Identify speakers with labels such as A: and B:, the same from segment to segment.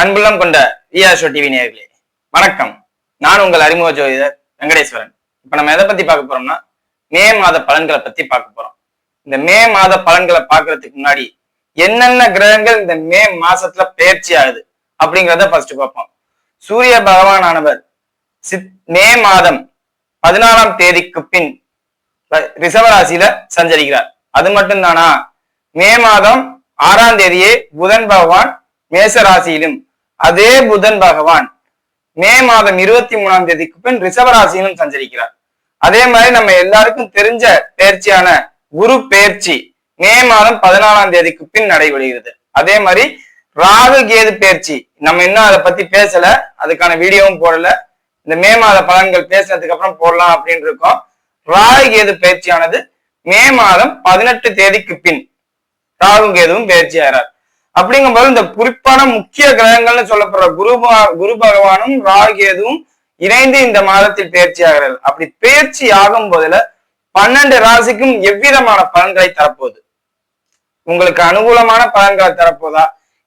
A: அன்புள்ளம் கொண்ட விஆர்ஷோ டிவி நேர்களே வணக்கம். நான் உங்கள் அறிமுக ஜோதிடர் வெங்கடேஸ்வரன். இப்ப நம்ம எதை பத்தி பார்க்க போறோம்னா மே மாத பலன்களை பத்தி பார்க்க போறோம். இந்த மே மாத பலன்களை பார்க்கறதுக்கு முன்னாடி என்னென்ன கிரகங்கள் இந்த மே மாசத்துல பயிற்சி ஆகுது அப்படிங்கிறத ஃபர்ஸ்ட் பார்ப்போம். சூரிய பகவானானவர் சித் மே மாதம் பதினாறாம் தேதிக்கு பின் ரிசவராசியில சஞ்சரிக்கிறார். அது மட்டும்தானா? மே மாதம் ஆறாம் தேதியே புதன் பகவான் மேச ராசியிலும் அதே புதன் பகவான் மே மாதம் இருபத்தி மூணாம் தேதிக்கு பின் ரிஷபராசியிலும் சஞ்சரிக்கிறார். அதே மாதிரி நம்ம எல்லாருக்கும் தெரிஞ்ச பயிற்சியான குரு பயிற்சி மே மாதம் பதினாலாம் தேதிக்கு பின் நடைபெறுகிறது. அதே மாதிரி ராகு கேது பயிற்சி நம்ம இன்னும் அதை பத்தி பேசல அதுக்கான வீடியோவும் போடல. இந்த மே மாத பலன்கள் பேசினதுக்கு அப்புறம் போடலாம் அப்படின்னு இருக்கோம். ராகு கேது பயிற்சியானது மே மாதம் பதினெட்டு தேதிக்கு பின் ராகு கேதுவும் பயிற்சி ஆகிறார். அப்படிங்கும்போது இந்த குறிப்பான முக்கிய கிரகங்கள்னு சொல்லப்படுற குரு குரு பகவானும் ராகேதுவும் இணைந்து இந்த மாதத்தில் பயிற்சி ஆகிறார்கள். அப்படி பயிற்சி ஆகும் போதுல பன்னெண்டு ராசிக்கும் எவ்விதமான பலன்களை தரப்போகுது? உங்களுக்கு அனுகூலமான பலன்களை தரப்போதா?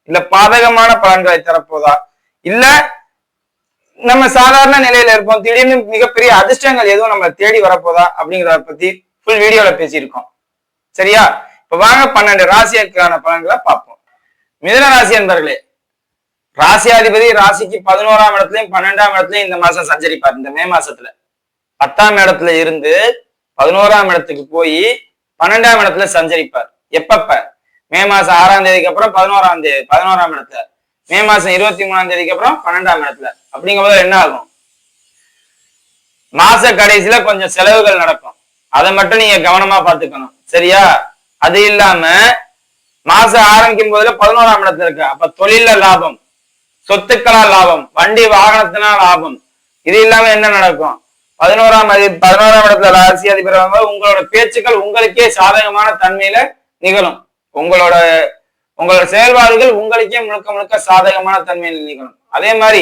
A: இல்ல பாதகமான பலன்களை தரப்போதா? இல்ல நம்ம சாதாரண நிலையில இருப்போம் திடீர்னு மிகப்பெரிய அதிர்ஷ்டங்கள் எதுவும் நம்ம தேடி வரப்போதா? அப்படிங்கிறத பத்தி ஃபுல் வீடியோல பேசியிருக்கோம். சரியா? இப்ப வாங்க பன்னெண்டு ராசிகளுக்கான பலன்களை பார்ப்போம். மிதன ராசி என்பர்களே ராசியாதிபதி ராசிக்கு பதினோராம் இடத்துலயும் பன்னெண்டாம் இடத்துலயும் இந்த மாசம் சஞ்சரிப்பார். இந்த மே மாசத்துல பத்தாம் இடத்துல இருந்து பதினோராம் இடத்துக்கு போய் பன்னெண்டாம் இடத்துல சஞ்சரிப்பார். எப்பப்ப? மே மாசம் ஆறாம் தேதிக்கு அப்புறம் பதினோராம் தேதி பதினோராம் இடத்துல. மே மாசம் இருபத்தி மூணாம் தேதிக்கு அப்புறம் பன்னெண்டாம் இடத்துல. அப்படிங்கும்போது என்ன ஆகும்? மாச கடைசியில கொஞ்சம் செலவுகள் நடக்கும். அதை மட்டும் நீங்க கவனமா பார்த்துக்கணும். சரியா? அது இல்லாம மாசம் ஆரம்பிக்கும் போதுல பதினோராம் இடத்துல இருக்கு. அப்ப தொழில லாபம் சொத்துக்களால் லாபம் வண்டி வாகனத்தினால் லாபம். இது இல்லாம என்ன நடக்கும்? பதினோராம் அதி பதினோராம் இடத்துல ராசி அதிபர் உங்களோட பேச்சுக்கள் உங்களுக்கே சாதகமான தன்மையில நிகழும். உங்களோட உங்களோட செயல்பாடுகள் உங்களுக்கே முழுக்க முழுக்க சாதகமான தன்மையில் நிகழும். அதே மாதிரி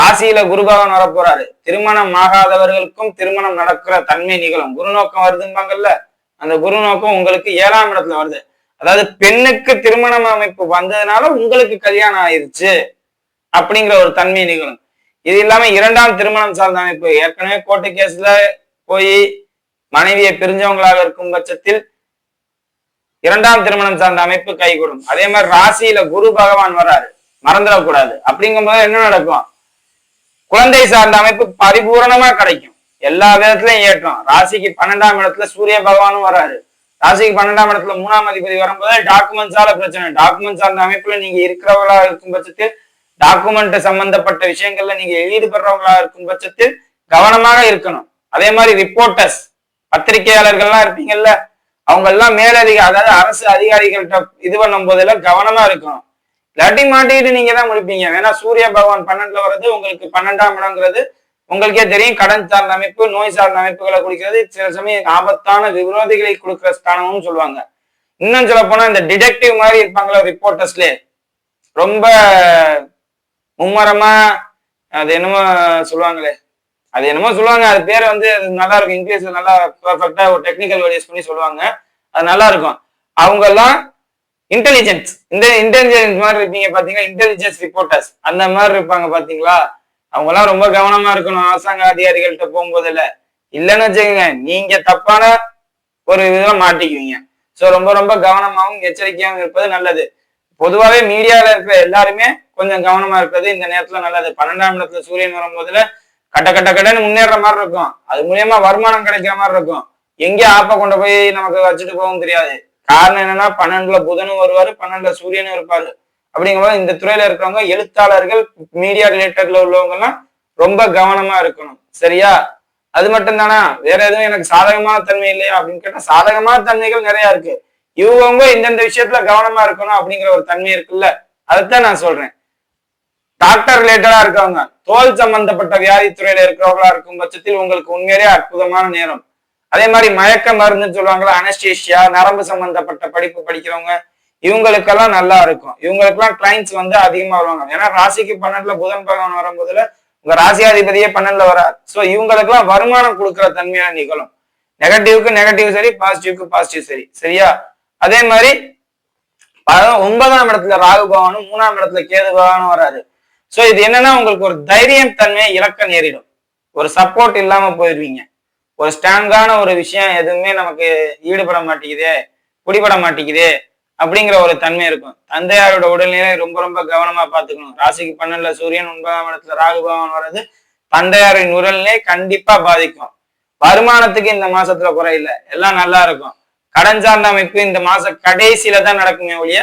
A: ராசியில குருபகவான் வரப்போறாரு. திருமணம் ஆகாதவர்களுக்கும் திருமணம் நடக்கிற தன்மை நிகழும். குரு நோக்கம் வருதும்பாங்கல்ல? அந்த குரு நோக்கம் உங்களுக்கு ஏழாம் இடத்துல வருது. அதாவது பெண்ணுக்கு திருமணம் அமைப்பு வந்ததுனால உங்களுக்கு கல்யாணம் ஆயிருச்சு அப்படிங்கிற ஒரு தன்மை நிகழும். இது இல்லாம இரண்டாம் திருமணம் சார்ந்த அமைப்பு. ஏற்கனவே கோர்ட்டு கேஸ்ல போய் மனைவியை பிரிஞ்சவங்களாக இருக்கும் பட்சத்தில் இரண்டாம் திருமணம் சார்ந்த அமைப்பு கைகூடும். அதே மாதிரி ராசியில குரு பகவான் வராரு மறந்துடக்கூடாது. அப்படிங்கும்போது என்ன நடக்கும்? குழந்தை சார்ந்த அமைப்பு பரிபூரணமா கிடைக்கும். எல்லா விதத்திலையும் ஏற்றம். ராசிக்கு பன்னெண்டாம் இடத்துல சூரிய பகவானும் வராரு ராசிக்கு பன்னெண்டாம் இடத்துல மூணாம் அதிபதி வரும்போது டாக்குமெண்ட்ஸால பிரச்சனை. டாக்குமெண்ட்ஸ் அந்த அமைப்புல நீங்க இருக்கிறவங்களா இருக்கும் பட்சத்தில் டாக்குமெண்ட் சம்பந்தப்பட்ட விஷயங்கள்ல நீங்க ஈடுபடுறவங்களா இருக்கும் பட்சத்தில் கவனமாக இருக்கணும். அதே மாதிரி ரிப்போர்ட்டர்ஸ் பத்திரிகையாளர்கள்லாம் இருப்பீங்கல்ல அவங்க எல்லாம் மேலதிக அதாவது அரசு அதிகாரிகள்கிட்ட இது பண்ணும் போதெல்லாம் கவனமா இருக்கணும். இல்லாட்டி மாட்டிக்கிட்டு நீங்க தான் முடிப்பீங்க. வேணா சூரிய பகவான் பன்னெண்டுல வர்றது உங்களுக்கு பன்னெண்டாம் இடங்கிறது உங்களுக்கே தெரியும் கடன் சார்ந்த அமைப்பு நோய் சார்ந்த அமைப்புகளை குடிக்கிறது சில சமயம் ஆபத்தான விரோதிகளை கொடுக்கிற ஸ்தானமும் சொல்லுவாங்க. இன்னும் சொல்ல போனா இந்த டிடெக்டிவ் மாதிரி இருப்பாங்களா ரிப்போர்ட்டர்ஸ்லே ரொம்ப மும்மரமா அது என்னமோ சொல்லுவாங்களே. அது என்னமோ சொல்லுவாங்க. அது பேர் வந்து அது நல்லா இருக்கும் இங்கிலீஷ்ல நல்லா பர்ஃபெக்டா ஒரு டெக்னிக்கல் வேர்ட் யூஸ் பண்ணி சொல்லுவாங்க. அது நல்லா இருக்கும் அவங்க எல்லாம் இன்டெலிஜென்ஸ் இந்த இன்டெலிஜென்ஸ் மாதிரி இருப்பீங்க பாத்தீங்களா இன்டெலிஜென்ஸ் ரிப்போர்ட்டர்ஸ் அந்த மாதிரி இருப்பாங்க பாத்தீங்களா அவங்க எல்லாம் ரொம்ப கவனமா இருக்கணும். அரசாங்க அதிகாரிகள்கிட்ட போகும்போது இல்ல இல்லைன்னு வச்சுக்கோங்க நீங்க தப்பான ஒரு இதுல மாட்டிக்குவீங்க. சோ ரொம்ப ரொம்ப கவனமாகவும் எச்சரிக்கையாகவும் இருப்பது நல்லது. பொதுவாகவே மீடியால இருக்கிற எல்லாருமே கொஞ்சம் கவனமா இருக்கிறது இந்த நேரத்துல நல்லது. பன்னெண்டாம் இடத்துல சூரியன் வரும்போதுல கட்ட கட்ட கட்டன்னு முன்னேற மாதிரி இருக்கும். அது மூலியமா வருமானம் கிடைக்கிற மாதிரி இருக்கும். எங்கே ஆப்பை கொண்டு போய் நமக்கு வச்சுட்டு போகவும் தெரியாது. காரணம் என்னன்னா பன்னெண்டுல புதனும் வருவாரு பன்னெண்டுல சூரியனும் இருப்பாரு. அப்படிங்கும்போது இந்த துறையில இருக்கிறவங்க எழுத்தாளர்கள் மீடியா ரிலேட்டட்ல உள்ளவங்க எல்லாம் ரொம்ப கவனமா இருக்கணும். சரியா? அது மட்டும் தானா வேற எதுவும் எனக்கு சாதகமான தன்மை இல்லையா? அப்படின்னு கேட்டா சாதகமான தன்மைகள் நிறைய இருக்கு. இவங்க இந்தந்த விஷயத்துல கவனமா இருக்கணும் அப்படிங்கிற ஒரு தன்மை இருக்குல்ல? அதைத்தான் நான் சொல்றேன். டாக்டர் ரிலேட்டடா இருக்கவங்க தோல் சம்பந்தப்பட்ட வியாதி துறையில இருக்கிறவங்களா இருக்கும் பட்சத்தில் உங்களுக்கு உண்மையிலேயே அற்புதமான நேரம். அதே மாதிரி மயக்க மருந்துன்னு சொல்லுவாங்களா அனஸ்டேஷியா நரம்பு சம்பந்தப்பட்ட படிப்பு படிக்கிறவங்க இவங்களுக்கெல்லாம் நல்லா இருக்கும். இவங்களுக்கெல்லாம் கிளைண்ட்ஸ் வந்து அதிகமா வருவாங்க. ஏன்னா ராசிக்கு பன்னெண்டுல புதன் பகவான் வரும்போதுல உங்க ராசியாதிபதியே பன்னெண்டுல வராது ஸோ இவங்களுக்கெல்லாம் வருமானம் கொடுக்குற தன்மையான நிகழும். நெகட்டிவ்க்கு நெகட்டிவ் சரி பாசிட்டிவ்க்கு பாசிட்டிவ் சரி. சரியா? அதே மாதிரி ஒன்பதாம் இடத்துல ராகு பகவானும் மூணாம் இடத்துல கேது பகவானும் வராரு. சோ இது என்னன்னா உங்களுக்கு ஒரு தைரியம் தன்மையை இழக்க நேரிடும். ஒரு சப்போர்ட் இல்லாம போயிடுவீங்க ஒரு ஸ்ட்ராங்கான ஒரு விஷயம் எதுவுமே நமக்கு ஈடுபட மாட்டேங்குதே பிடிபட மாட்டேங்குதே அப்படிங்கிற ஒரு தன்மை இருக்கும். தந்தையாரோட உடல்நிலை ரொம்ப ரொம்ப கவனமா பாத்துக்கணும் ராசிக்கு பன்னெண்டுல சூரியன் ஒன்பதாம் இடத்துல ராகு பகவான் வர்றது தந்தையாரின் உடல்நிலை கண்டிப்பா பாதிக்கும். வருமானத்துக்கு இந்த மாசத்துல குறை இல்லை எல்லாம் நல்லா இருக்கும். கடன் சார்ந்த அமைப்பு இந்த மாச கடைசியில தான் நடக்குமே ஒழிய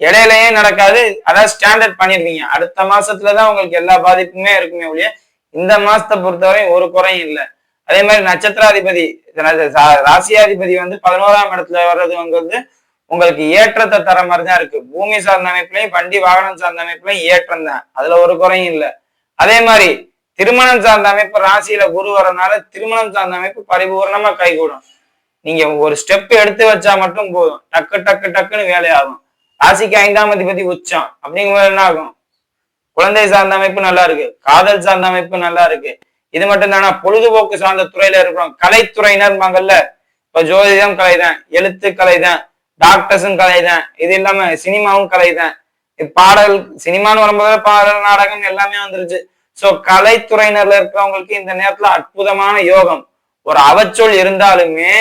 A: இடையிலயே நடக்காது. அதாவது ஸ்டாண்டர்ட் பண்ணிருக்கீங்க அடுத்த மாசத்துலதான் உங்களுக்கு எல்லா பாதிப்புமே இருக்குமே ஒழிய இந்த மாசத்தை பொறுத்தவரை ஒரு குறையும் இல்லை. அதே மாதிரி நட்சத்திராதிபதி ராசியாதிபதி வந்து பதினோராம் இடத்துல வர்றது வந்து உங்களுக்கு ஏற்றத்தை தர மாதிரி தான் இருக்கு. பூமி சார்ந்த அமைப்புலையும் வண்டி வாகனம் சார்ந்த அமைப்புலையும் ஏற்றம் தான். அதுல ஒரு குறையும் இல்லை. அதே மாதிரி திருமணம் சார்ந்த அமைப்பு ராசியில குரு வரனால திருமணம் சார்ந்த அமைப்பு பரிபூர்ணமா கைகூடும். நீங்க ஒரு ஸ்டெப் எடுத்து வச்சா மட்டும் போதும். டக்கு டக்கு டக்குன்னு வேலையாகும் ராசிக்கு ஐந்தாம் அதிபதி உச்சம். அப்படிங்கும்போது என்ன ஆகும்? குழந்தை சார்ந்த அமைப்பு நல்லா இருக்கு. காதல் சார்ந்த அமைப்பு நல்லா இருக்கு. இது மட்டும் தானா பொழுதுபோக்கு சார்ந்த துறையில இருக்கிறோம். கலைத்துறையினர்பாங்கல்ல இப்ப ஜோதிடம் கலைதான் எழுத்து கலைதான் டாக்டர்ஸும் கலைதான். இது இல்லாம சினிமாவும் கலைதான். தான் பாடல் சினிமான்னு வரும்போது பாடல் நாடகம் எல்லாமே வந்துருச்சு. சோ கலைத்துறையினர்ல இருக்கிறவங்களுக்கு இந்த நேரத்துல அற்புதமான யோகம். ஒரு அவச்சொல் இருந்தாலுமே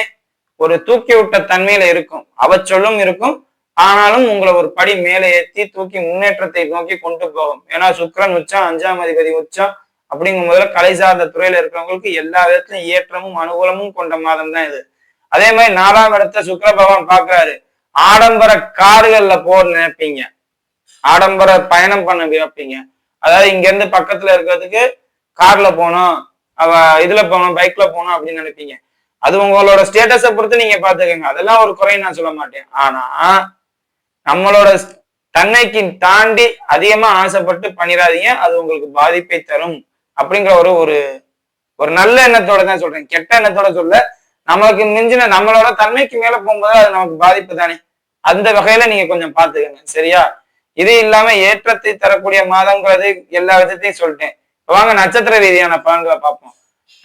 A: ஒரு தூக்கி விட்ட தன்மையில இருக்கும். அவச்சொல்லும் இருக்கும். ஆனாலும் உங்களை ஒரு படி மேலே ஏத்தி தூக்கி முன்னேற்றத்தை நோக்கி கொண்டு போகும். ஏன்னா சுக்கரன் உச்சம் அஞ்சாம் அதிபதி உச்சம் அப்படிங்கும் போதுல கலை சார்ந்த துறையில இருக்கிறவங்களுக்கு எல்லா விதத்திலும் ஏற்றமும் அனுகூலமும் கொண்ட மாதம் தான் இது. அதே மாதிரி நாலாம் இடத்த சுக்கர பகவான் பாக்குறாரு ஆடம்பர கார்கள்ல போற நினைப்பீங்க. ஆடம்பர பயணம் பண்ண வைப்பீங்க அதாவது இங்க இருந்து பக்கத்துல இருக்கிறதுக்கு கார்ல போகணும் அவ இதுல போகணும் பைக்ல போகணும் அப்படின்னு நினைப்பீங்க. அது உங்களோட ஸ்டேட்டஸை பொறுத்து நீங்க பாத்துக்கோங்க அதெல்லாம் ஒரு குறை நான் சொல்ல மாட்டேன். ஆனா நம்மளோட தன்னைக்கு தாண்டி அதிகமா ஆசைப்பட்டு பண்ணிடாதீங்க அது உங்களுக்கு பாதிப்பை தரும் அப்படிங்கிற ஒரு ஒரு ஒரு நல்ல எண்ணத்தோட தான் சொல்றேன். கெட்ட எண்ணத்தோட சொல்ல நம்மளுக்கு மிஞ்சின நம்மளோட தன்மைக்கு மேல போகும்போது அது நமக்கு பாதிப்பு தானே. அந்த வகையில நீங்க கொஞ்சம் பாத்துக்கங்க சரியா? இது இல்லாம ஏற்றத்தை தரக்கூடிய மாதங்கிறது எல்லா விதத்தையும் சொல்லிட்டேன். வாங்க நட்சத்திர ரீதியான பலன்களை பார்ப்போம்.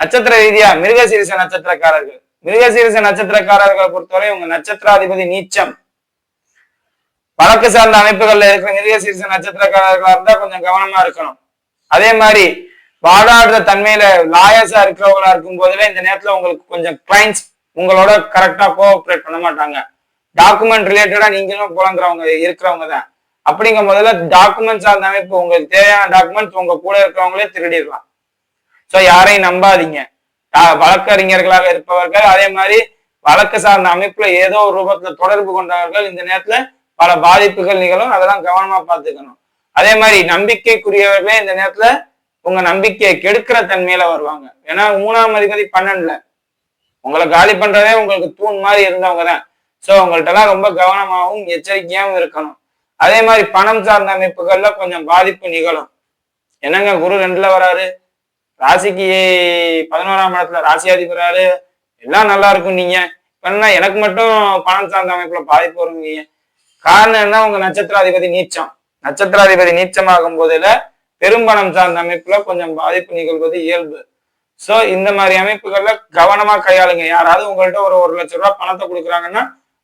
A: நட்சத்திர ரீதியா மிருகசீரிச நட்சத்திரக்காரர்கள். மிருகசீரிச நட்சத்திரக்காரர்களை பொறுத்தவரை உங்க நட்சத்திராதிபதி நீச்சம். வழக்கு சார்ந்த அமைப்புகள்ல இருக்கிற மிருகசீரிச நட்சத்திரக்காரர்களா இருந்தா கொஞ்சம் கவனமா இருக்கணும். அதே மாதிரி வாடாடுற தன்மையில லாயர்ஸா இருக்கிறவங்களா இருக்கும் போதுல இந்த நேரத்துல உங்களுக்கு கொஞ்சம் கிளைண்ட்ஸ் உங்களோட கரெக்டா கோஆப்ரேட் பண்ண மாட்டாங்க. டாக்குமெண்ட் ரிலேட்டடா நீங்களும் புலங்குறவங்க இருக்கிறவங்க தான். அப்படிங்கும் போதுல டாக்குமெண்ட் சார்ந்த அமைப்பு உங்களுக்கு தேவையான டாக்குமெண்ட்ஸ் உங்க கூட இருக்கிறவங்களே திருடிடலாம். ஸோ யாரையும் நம்பாதீங்க. வழக்கறிஞர்களாக இருப்பவர்கள் அதே மாதிரி வழக்கு சார்ந்த அமைப்புல ஏதோ ஒரு ரூபத்துல தொடர்பு கொண்டவர்கள் இந்த நேரத்துல பல பாதிப்புகள் நிகழும். அதெல்லாம் கவனமா பார்த்துக்கணும். அதே மாதிரி நம்பிக்கைக்குரியவர்களே இந்த நேரத்துல உங்க நம்பிக்கையை கெடுக்கிற தன்மையில வருவாங்க. ஏன்னா மூணாம் அதிபதி பன்னெண்டுல. உங்களை காலி பண்றதே உங்களுக்கு தூண் மாதிரி இருந்தவங்க தான். ஸோ உங்கள்கிட்டலாம் ரொம்ப கவனமாகவும் எச்சரிக்கையாகவும் இருக்கணும். அதே மாதிரி பணம் சார்ந்த அமைப்புகள்ல கொஞ்சம் பாதிப்பு நிகழும். என்னங்க குரு ரெண்டுல வராரு? ராசிக்கு பதினோராம் இடத்துல ராசியாதிபராரு எல்லாம் நல்லா இருக்கும் நீங்க. இப்ப எனக்கு மட்டும் பணம் சார்ந்த அமைப்புல பாதிப்பு வருவீங்க காரணம் என்ன? உங்க நட்சத்திராதிபதி நீச்சம். நட்சத்திராதிபதி நீச்சமாகும் போதுல பெரும்பணம் சார்ந்த அமைப்புல கொஞ்சம் பாதிப்பு நிகழ்வது இயல்பு. சோ இந்த மாதிரி அமைப்புகள்ல கவனமா கையாளுங்க. யாராவது உங்கள்கிட்ட ஒரு ஒரு லட்சம் ரூபாய் பணத்தை கொடுக்குறாங்கன்னா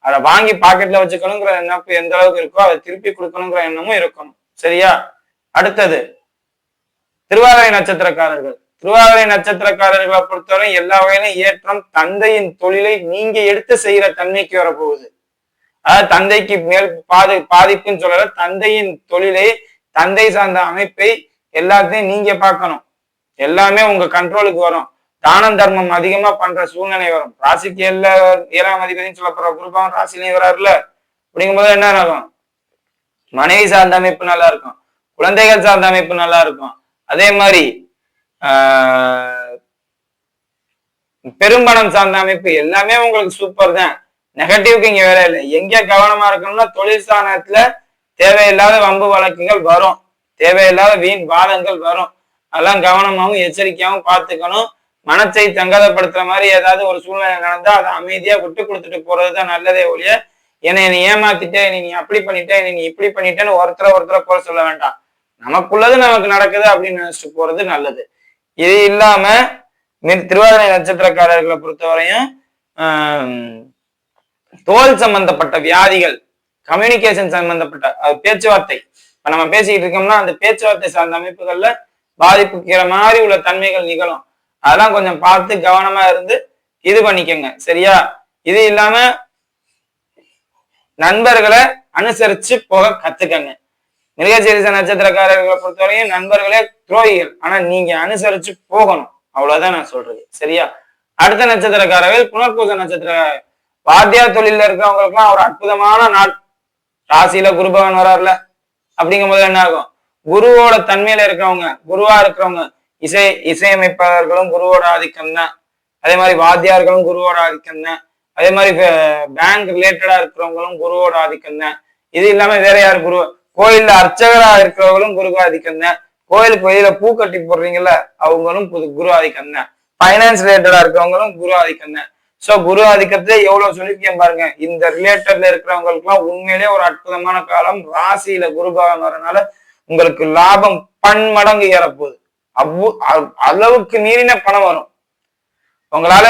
A: அதை வாங்கி பாக்கெட்ல வச்சுக்கணுங்கிற எண்ணப்பு எந்த அளவுக்கு இருக்கோ அதை திருப்பி கொடுக்கணுங்கிற எண்ணமும் இருக்கணும். சரியா? அடுத்தது திருவாதிரை நட்சத்திரக்காரர்கள். திருவாதிரை நட்சத்திரக்காரர்களை பொறுத்தவரை எல்லா வகையிலும் ஏற்றம் தந்தையின் தொழிலை நீங்க எடுத்து செய்யற தன்மைக்கு வரப்போகுது. அதாவது தந்தைக்கு மேல் பாதி பாதிப்புன்னு சொல்லல தந்தையின் தொழிலை தந்தை சார்ந்த அமைப்பை எல்லாத்தையும் நீங்க பார்க்கணும். எல்லாமே உங்க கண்ட்ரோலுக்கு வரும். தானம் தர்மம் அதிகமா பண்ற சூழ்நிலை வரும். ராசிக்கு எல்லா ஏழாம் அதிபதினு சொல்லப்படுற குருபாவன் ராசிலையும் வராருல அப்படிங்கும்போது என்ன ஆகும் மனைவி சார்ந்த அமைப்பு நல்லா இருக்கும். குழந்தைகள் சார்ந்த அமைப்பு நல்லா இருக்கும். அதே மாதிரி ஆஹ் பெரும்பணம் சார்ந்த அமைப்பு எல்லாமே உங்களுக்கு சூப்பர் தான். நெகட்டிவ்க்கு இங்க வேற இல்லை. எங்க கவனமா இருக்கணும்னா தொழில் ஸ்தானத்துல தேவையில்லாத வம்பு வழக்குகள் வரும். தேவையில்லாத வீண் வாதங்கள் வரும். அதெல்லாம் கவனமாவும் எச்சரிக்கையாகவும் பார்த்துக்கணும். மனத்தை தங்கதப்படுத்துற மாதிரி ஏதாவது ஒரு சூழ்நிலை நடந்தா அதை அமைதியா விட்டு கொடுத்துட்டு போறதுதான் நல்லதே ஒழிய என்னை நீ ஏமாத்திட்ட என்னை நீ அப்படி பண்ணிட்டேன் நீ இப்படி பண்ணிட்டேன்னு ஒருத்தரை ஒருத்தரை போற சொல்ல வேண்டாம். நமக்குள்ளது நமக்கு நடக்குது அப்படின்னு நினைச்சிட்டு போறது நல்லது. இது இல்லாம திருவாதிரை நட்சத்திரக்காரர்களை பொறுத்தவரையும் ஆஹ், தோல் சம்பந்தப்பட்ட வியாதிகள் கம்யூனிகேஷன் சம்பந்தப்பட்ட அது பேச்சுவார்த்தை. இப்ப நம்ம பேசிக்கிட்டு இருக்கோம்னா அந்த பேச்சுவார்த்தை சார்ந்த அமைப்புகள்ல பாதிப்புக்கிற மாதிரி உள்ள தன்மைகள் நிகழும். அதெல்லாம் கொஞ்சம் பார்த்து கவனமா இருந்து இது பண்ணிக்கோங்க. சரியா? இது இல்லாம நண்பர்களை அனுசரிச்சு போக கத்துக்கங்க. மிருகசீரிச நட்சத்திரக்காரர்களை பொறுத்தவரையும் நண்பர்களே துரோகிகள். ஆனா நீங்க அனுசரிச்சு போகணும். அவ்வளவுதான் நான் சொல்றது. சரியா? அடுத்த நட்சத்திரக்காரர்கள் புனர்பூச நட்சத்திர வாத்தியா தொழில இருக்கிறவங்களுக்குலாம் ஒரு அற்புதமான நாள். ராசியில குருபகன் பகவான் அப்படிங்கும் அப்படிங்கும்போது என்ன ஆகும்? குருவோட தன்மையில இருக்கிறவங்க குருவா இருக்கிறவங்க இசை இசையமைப்பாளர்களும் குருவோட ஆதிக்கம் தான் அதே மாதிரி வாத்தியார்களும் குருவோட ஆதிக்கம் தான் அதே மாதிரி பேங்க் ரிலேட்டடா இருக்கிறவங்களும் குருவோட ஆதிக்கம் தான் இது இல்லாம வேற யார் குரு? கோயில்ல அர்ச்சகரா இருக்கிறவங்களும் குரு ஆதிக்கம் தான் கோயிலுக்கு வெளியில பூ கட்டி போடுறீங்கல்ல அவங்களும் புது குரு ஆதிக்கம் தான் ஃபைனான்ஸ் ரிலேட்டடா இருக்கிறவங்களும் குரு ஆதிக்கம் தான் சோ குரு ஆதிக்கத்துல எவ்வளவு சொல்லியிருக்கேன் பாருங்க. இந்த ரிலேட்டட்ல இருக்கிறவங்களுக்கு எல்லாம் உண்மையிலேயே ஒரு அற்புதமான காலம். ராசியில குரு பகவான் வரனால உங்களுக்கு லாபம் பன்மடங்கு ஏறப்போகுது. அவ்வளவு அளவுக்கு மீறின பணம் வரும். உங்களால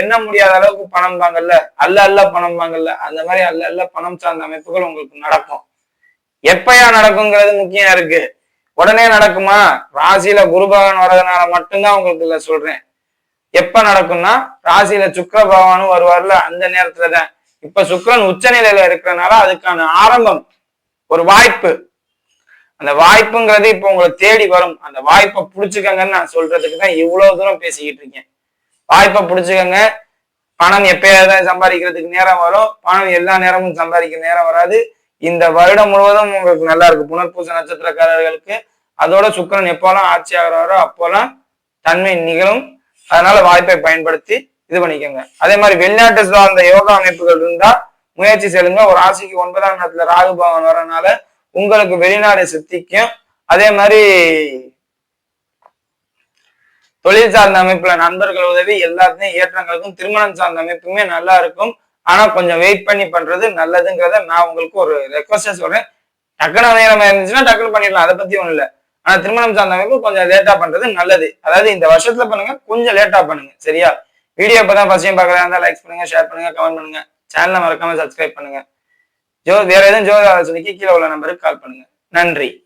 A: எண்ண முடியாத அளவுக்கு பணம் வாங்கல்ல அல்ல அல்ல பணம் வாங்கல்ல அந்த மாதிரி அல்ல அல்ல பணம் சார்ந்த அமைப்புகள் உங்களுக்கு நடக்கும். எப்பயா நடக்குங்கிறது முக்கியம் இருக்கு. உடனே நடக்குமா? ராசியில குரு பகவான் வர்றதுனால மட்டும்தான் உங்களுக்கு இல்ல சொல்றேன். எப்ப நடக்கும்னா ராசியில சுக்கர பகவானும் வருவார்ல அந்த நேரத்துலதான். இப்ப சுக்கரன் உச்ச நிலையில இருக்கிறனால அதுக்கான ஆரம்பம் ஒரு வாய்ப்பு. அந்த வாய்ப்புங்கிறது இப்போ உங்களை தேடி வரும். அந்த வாய்ப்பை பிடிச்சிக்கங்கன்னு நான் சொல்றதுக்கு தான் இவ்வளவு தூரம் பேசிக்கிட்டு இருக்கேன். வாய்ப்பை பிடிச்சிக்கங்க. பணம் எப்பயாவது சம்பாதிக்கிறதுக்கு நேரம் வரும். பணம் எல்லா நேரமும் சம்பாதிக்க நேரம் வராது. இந்த வருடம் முழுவதும் உங்களுக்கு நல்லா இருக்கு புனர்பூச நட்சத்திரக்காரர்களுக்கு அதோட சுக்கிரன் எப்போல்லாம் ஆட்சி ஆகிறாரோ அப்போல்லாம் தன்மை நிகழும். அதனால வாய்ப்பை பயன்படுத்தி இது பண்ணிக்கோங்க. அதே மாதிரி வெளிநாட்டு சார்ந்த யோகா அமைப்புகள் இருந்தா முயற்சி செல்லுங்க. ஒரு ராசிக்கு ஒன்பதாம் இடத்துல ராகு பவன் வரனால உங்களுக்கு வெளிநாடு சித்திக்கும். அதே மாதிரி தொழில் சார்ந்த அமைப்புல நண்பர்கள் உதவி எல்லாத்தையும் ஏற்றங்களுக்கும் திருமணம் சார்ந்த அமைப்புமே நல்லா இருக்கும். ஆனா கொஞ்சம் வெயிட் பண்ணி பண்றது நல்லதுங்கிறத நான் உங்களுக்கு ஒரு ரெக்வஸ்ட் சொல்றேன். டக்குனு நேரம் இருந்துச்சுன்னா டக்குனு பண்ணிடலாம். அதை பத்தி ஒண்ணும் இல்ல. ஆனா திருமணம் சார்ந்த அமைப்பு கொஞ்சம் லேட்டா பண்றது நல்லது. அதாவது இந்த வருஷத்துல பண்ணுங்க கொஞ்சம் லேட்டா பண்ணுங்க. சரியா? வீடியோ இப்பதான் ஃபர்ஸ்ட் டைம் பார்க்கறதா இருந்தா லைக் பண்ணுங்க ஷேர் பண்ணுங்க கமெண்ட் பண்ணுங்க. சேனலை மறக்காம சப்ஸ்கிரைப் பண்ணுங்க. ஜோ வேற எதுவும் ஜோ ஆலோசனைக்கு கீழே உள்ள நம்பருக்கு கால் பண்ணுங்க. நன்றி.